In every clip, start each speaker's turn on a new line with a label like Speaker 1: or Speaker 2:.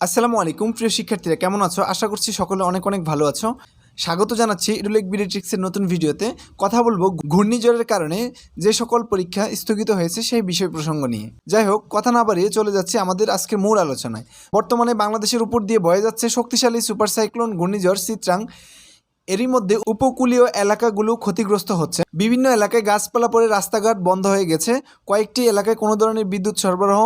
Speaker 1: আসসালামু আলাইকুম, প্রিয় শিক্ষার্থীরা, কেমন আছো? আশা করছি সকলে অনেক অনেক ভালো আছো। স্বাগত জানাচ্ছি ইডুলেক বিডিট্রিক্সের নতুন ভিডিওতে। কথা বলব ঘূর্ণিঝড়ের কারণে যে সকল পরীক্ষা স্থগিত হয়েছে সেই বিষয় প্রসঙ্গ নিয়ে। যাই হোক, কথা না বাড়িয়ে চলে যাচ্ছে আমাদের আজকের মূল আলোচনায়। বর্তমানে বাংলাদেশের উপর দিয়ে বয়ে যাচ্ছে শক্তিশালী সুপার সাইক্লোন ঘূর্ণিঝড় চিত্রাং এরই মধ্যে উপকূলীয় এলাকাগুলো ক্ষতিগ্রস্ত হচ্ছে। বিভিন্ন এলাকায় গাছপালা পড়ে রাস্তাঘাট বন্ধ হয়ে গেছে। কয়েকটি এলাকায় কোনো ধরনের বিদ্যুৎ সরবরাহ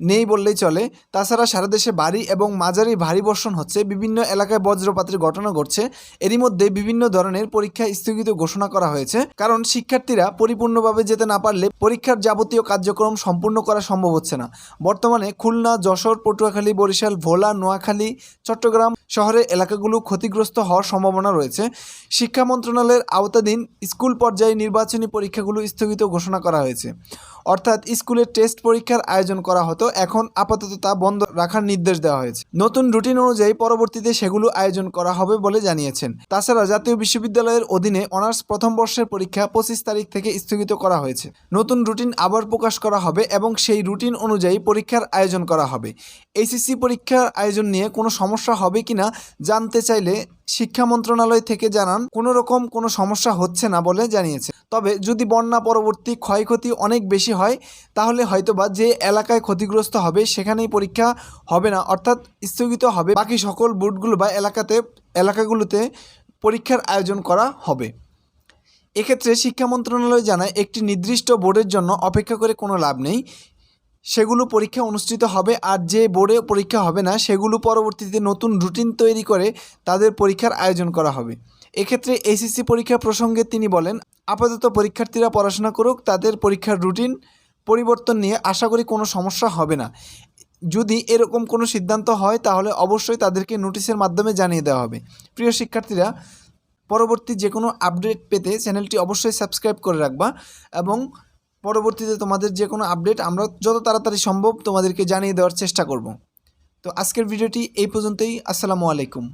Speaker 1: নেই বললেই চলে। তাছাড়া সারা দেশে ভারী এবং মাঝারি ভারী বর্ষণ হচ্ছে। বিভিন্ন এলাকায় বজ্রপাতের ঘটনা ঘটছে। এরই মধ্যে বিভিন্ন ধরনের পরীক্ষা স্থগিত ঘোষণা করা হয়েছে। কারণ শিক্ষার্থীরা পরিপূর্ণভাবে যেতে না পারলে পরীক্ষার যাবতীয় কার্যক্রম সম্পূর্ণ করা সম্ভব হচ্ছে না। বর্তমানে খুলনা, যশোর, পটুয়াখালী, বরিশাল, ভোলা, নোয়াখালী, চট্টগ্রাম শহরের এলাকাগুলো ক্ষতিগ্রস্ত হওয়ার সম্ভাবনা রয়েছে। শিক্ষা মন্ত্রণালয়ের আওতাধীন স্কুল পর্যায়ে নির্বাচনী পরীক্ষাগুলো স্থগিত ঘোষণা করা হয়েছে। অর্থাৎ স্কুলের টেস্ট পরীক্ষার আয়োজন করা হতো। এখন আপাতত তা বন্ধ রাখার নির্দেশ দেওয়া হয়েছে। নতুন রুটিন অনুযায়ী পরবর্তীতে সেগুলো আয়োজন করা হবে বলে জানিয়েছেন। তাছাড়া জাতীয় বিশ্ববিদ্যালয়ের অধীনে অনার্স প্রথম বর্ষের পরীক্ষা পঁচিশ তারিখ থেকে স্থগিত করা হয়েছে। নতুন রুটিন আবার প্রকাশ করা হবে এবং সেই রুটিন অনুযায়ী পরীক্ষার আয়োজন করা হবে। এইচএসসি পরীক্ষার আয়োজন নিয়ে কোনো সমস্যা হবে কিনা জানতে চাইলে শিক্ষা মন্ত্রণালয় থেকে জানান, কোনো রকম কোনো সমস্যা হচ্ছে না বলে জানিয়েছে। তবে যদি বন্যা পরবর্তী ক্ষয়ক্ষতি অনেক বেশি হয়, তাহলে হয়তোবা যে এলাকায় ক্ষতিগ্রস্ত হবে সেখানেই পরীক্ষা হবে না, অর্থাৎ স্থগিত হবে। বাকি সকল বোর্ডগুলো বা এলাকাতে, এলাকাগুলোতে পরীক্ষার আয়োজন করা হবে। এক্ষেত্রে শিক্ষা মন্ত্রণালয় জানায়, একটি নির্দিষ্ট বোর্ডের জন্য অপেক্ষা করে কোনো লাভ নেই। সেগুলো পরীক্ষা অনুষ্ঠিত হবে আর যে বোর্ডে পরীক্ষা হবে না, সেগুলো পরবর্তীতে নতুন রুটিন তৈরি করে তাদের পরীক্ষার আয়োজন করা হবে। এক্ষেত্রে এসএসসি পরীক্ষা প্রসঙ্গে তিনি বলেন, আপাতত পরীক্ষার্থীরা পড়াশোনা করুক, তাদের পরীক্ষার রুটিন পরিবর্তন নিয়ে আশা করি কোনো সমস্যা হবে না। যদি এরকম কোনো সিদ্ধান্ত হয়, তাহলে অবশ্যই তাদেরকে নোটিশের মাধ্যমে জানিয়ে দেওয়া হবে। প্রিয় শিক্ষার্থীরা, পরবর্তী যে কোনো আপডেট পেতে চ্যানেলটি অবশ্যই সাবস্ক্রাইব করে রাখবা এবং পরবর্তীতে তোমাদের যে কোনো আপডেট আমরা যত তাড়াতাড়ি সম্ভব তোমাদেরকে জানিয়ে দেওয়ার চেষ্টা করব। তো আজকের ভিডিওটি এই পর্যন্তই। আসসালামু আলাইকুম।